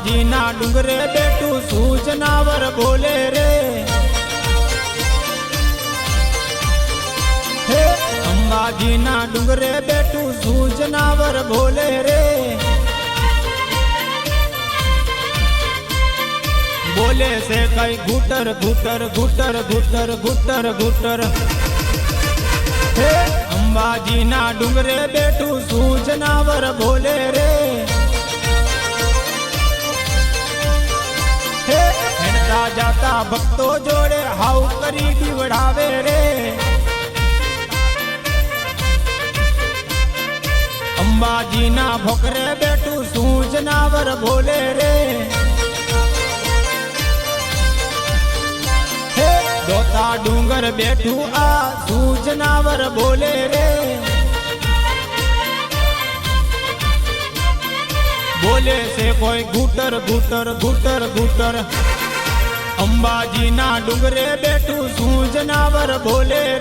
ડુંગરે બેઠું સૂચનાવર બોલે રે હે અંબાજીના ડુંગરે બેઠું સૂચનાવર બોલે રે બોલે છે કઈ ઘૂટર ઘૂટર ઘૂટર ઘૂટર ઘૂટર ઘૂટર હે અંબાજીના ડુંગરે બેઠું સૂચનાવર બોલે રે જાતા ભક્તો જોડે હાવ કરી દીવડાવે રે અંબાજીના ભોકરે બેઠું સૂચનાવર બોલે રે હે દોતા ડુંગર બેઠું આ સૂચનાવર બોલે રે બોલે છે કોઈ ઘૂટર ઘૂટર ઘૂટર ઘૂટર અંબાજીના ડુંગરે બેઠું સૂચનાવર બોલે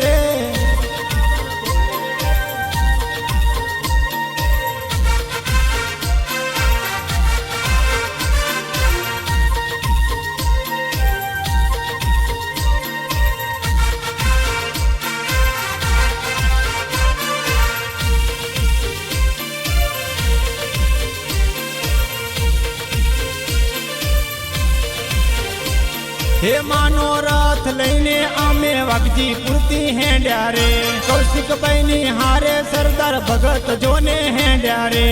હે માનો રથ લઈને અમે વાઘજી પૂરતી હેંડ્યા રે કૌશિકભાઈ ની હારે સરદાર ભગત જોને હેંડ્યા રે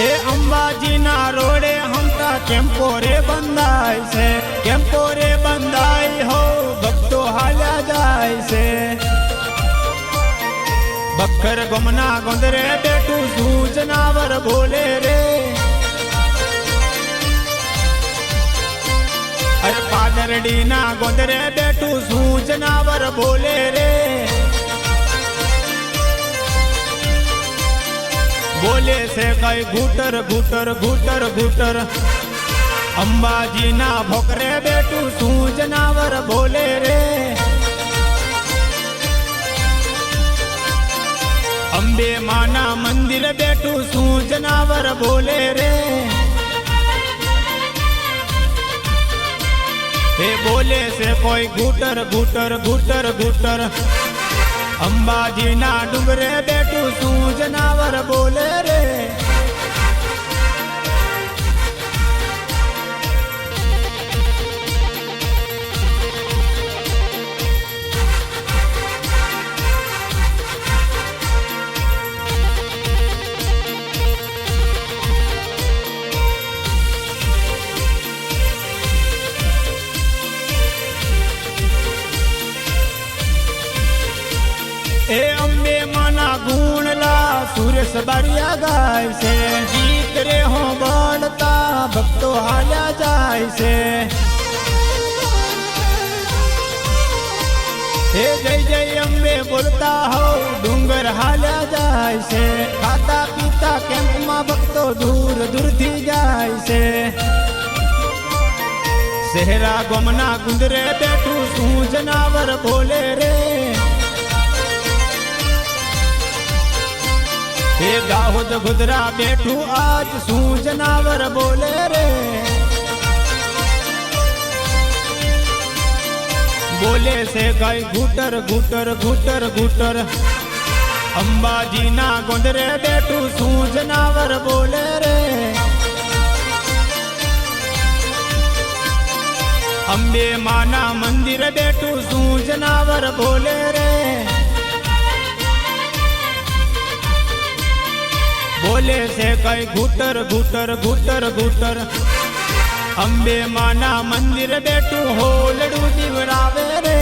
એ અંબાજીના રોડે હમતા કેમ્પો રે બંધાય છે કેમ્પો રે બંધાય હો ભક્તો હાલ્યા જાય છે બખર ગમના ગોંદરે બેઠું સૂચનાવર પાદરડી ના ગોંદરે બેઠું સૂચનાવર બોલે રે બોલે છે કઈ ઘૂટર ઘૂટર ઘૂટર ઘૂટર અંબાજી ના ભોકરે બેઠું સૂચનાવર બોલે રે અંબે માના મંદિર બેઠું સૂચનાવર બોલે રે હે બોલે છે કોઈ ઘૂટર ઘૂટર ઘૂટર ઘૂટર અંબાજીના ડુંગરે બેઠું સૂચનાવર બોલે રે સુરેશ બારિયા ગાય છે ગીત રે હો બળતા ભક્તો હાલ્યા જાય છે હે જય જય અંબે બોલતા હો ડુંગર હાલ્યા જાય છે ખાતા પીતા કેમ્પમાં ભક્તો દૂર દૂરથી જાય છે શહેરા ગોમના ગુંદરે બેઠું શું જનાવર બોલે રે દાહોદ ગુદરા બેઠું આજ શું જનાવર બોલે રે બોલે છે કઈ ઘૂટર ઘૂટર ઘૂટર ઘૂટર અંબાજીના ગોંદરે બેઠું શું જનાવર બોલે રે અંબે માના મંદિર બેઠું શું જનાવર બોલે રે બોલે છે કઈ ઘૂટર ઘૂટર ઘૂટર ઘૂટર અંબે માના મંદિર બેઠું હોલડું દીવડાવે રે.